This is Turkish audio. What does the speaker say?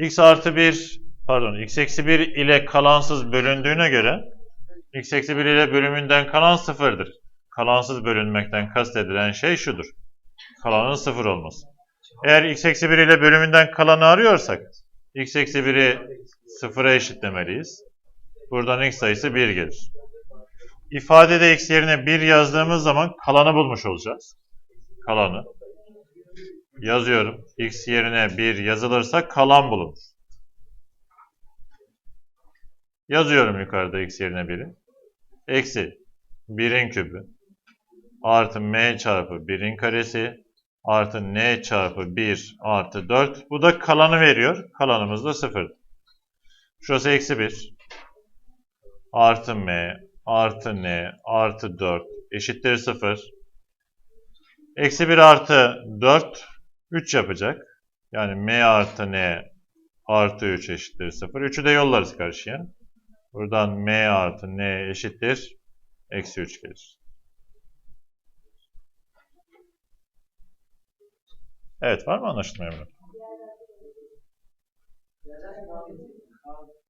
x artı 1 pardon x eksi 1 ile kalansız bölündüğüne göre x eksi 1 ile bölümünden kalan sıfırdır. Kalansız bölünmekten kastedilen şey şudur. Kalanın sıfır olması. Eğer x eksi 1 ile bölümünden kalanı arıyorsak x eksi 1'i sıfıra eşitlemeliyiz. Buradan x sayısı 1 gelir. İfadede x yerine 1 yazdığımız zaman kalanı bulmuş olacağız. Kalanı. Yazıyorum. x yerine 1 yazılırsa kalan bulunur. Yazıyorum yukarıda x yerine 1'i. Eksi 1'in kübü artı m çarpı 1'in karesi artı n çarpı 1 artı 4. Bu da kalanı veriyor. Kalanımız da 0. Şurası eksi 1 artı m artı n artı 4 eşittir 0. Eksi 1 artı 4 3 yapacak. Yani m artı n artı 3 eşittir 0. 3'ü de yollarız karşıya. Buradan m artı n eşittir. Eksi 3 gelir. Evet var mı anlaşılma Emre?